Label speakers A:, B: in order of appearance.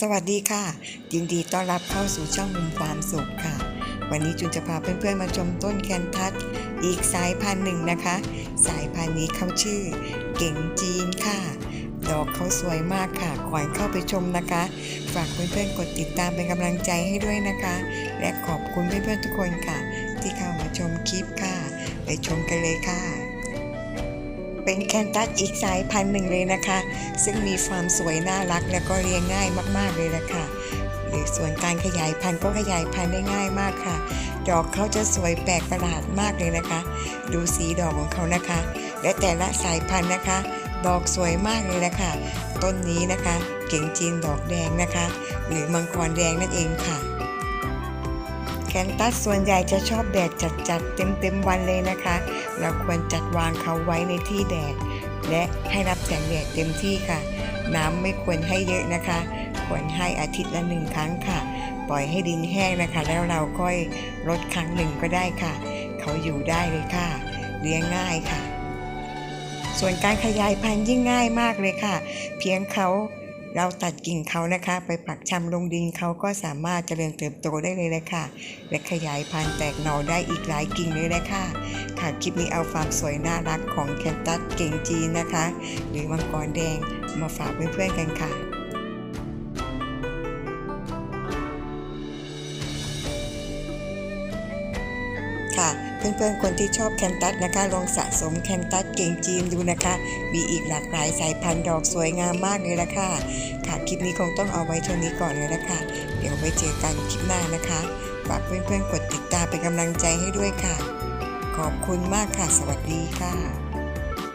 A: สวัสดีค่ะ ยินดีต้อนรับเข้าสู่ช่องมุมความสุขค่ะ วันนี้จุนจะพาเพื่อนๆมาชมต้นแคนทัสอีกสายพันธุ์หนึ่งนะคะ สายพันธุ์นี้เขาชื่อ เก่งจีนค่ะ ดอกเขาสวยมากค่ะก่อนเข้าไปชมนะคะ ฝากเพื่อนๆกดติดตามเป็นกำลังใจให้ด้วยนะคะ และขอบคุณเพื่อนๆทุกคนค่ะ ที่เข้ามาชมคลิปค่ะ ไปชมกันเลยค่ะ เป็นแคนตัสอีกสายพันธุ์หนึ่งเลยนะคะ ซึ่งมีความสวยน่ารักและก็เรียงง่ายมากๆเลยละค่ะหรือส่วนการขยายพันธุ์ก็ขยายพันธุ์ได้ง่ายมากค่ะ ดอกเขาจะสวยแปลกประหลาดมากเลยนะคะ ดูสีดอกของเขานะคะ และแต่ละสายพันธุ์นะคะ ดอกสวยมากเลยละค่ะต้นนี้นะคะ เก่งจีนดอกแดงนะคะ หรือมังกรแดงนั่นเองค่ะ แคนตัสส่วนใหญ่จะชอบแดดจัดๆเต็มๆวันเลยนะคะ เราควรจัดวางเขาไว้ในที่แดด และให้รับแสงแดดเต็มที่ค่ะ น้ำไม่ควรให้เยอะนะคะ ควรให้อาทิตย์ละหนึ่งครั้งค่ะ ปล่อยให้ดินแห้งนะคะ แล้วเราค่อยรดครั้งหนึ่งก็ได้ค่ะ เขาอยู่ได้เลยค่ะ เลี้ยงง่ายค่ะ ส่วนการขยายพันธุ์ยิ่งง่ายมากเลยค่ะ เพียงเขา เราตัดกิ่งเขานะคะ ไปปักชำลงดินเขาก็สามารถเจริญเติบโตได้เลยเลยค่ะและขยายพันธุ์แตกหน่อได้อีกหลายกิ่งเลยเลยค่ะค่ะคลิปนี้เอาความสวยน่ารักของแคนตัสเก่งจีนนะคะ หรือมังกรแดงมาฝากเพื่อนๆกันค่ะ เพื่อนๆ คนที่ชอบแคนตัสนะคะ ลองสะสมแคนตัสเก่งจีนดูนะคะ มีอีกหลากหลายสายพันธุ์ดอกสวยงามมากเลยละค่ะ ค่ะ คลิปนี้คงต้องเอาไว้เท่านี้ก่อนเลยละค่ะ เดี๋ยวไว้เจอกันคลิปหน้านะคะ ฝากเพื่อนๆ กดติดตามเป็นกำลังใจให้ด้วยค่ะ ขอบคุณมากค่ะ สวัสดีค่ะ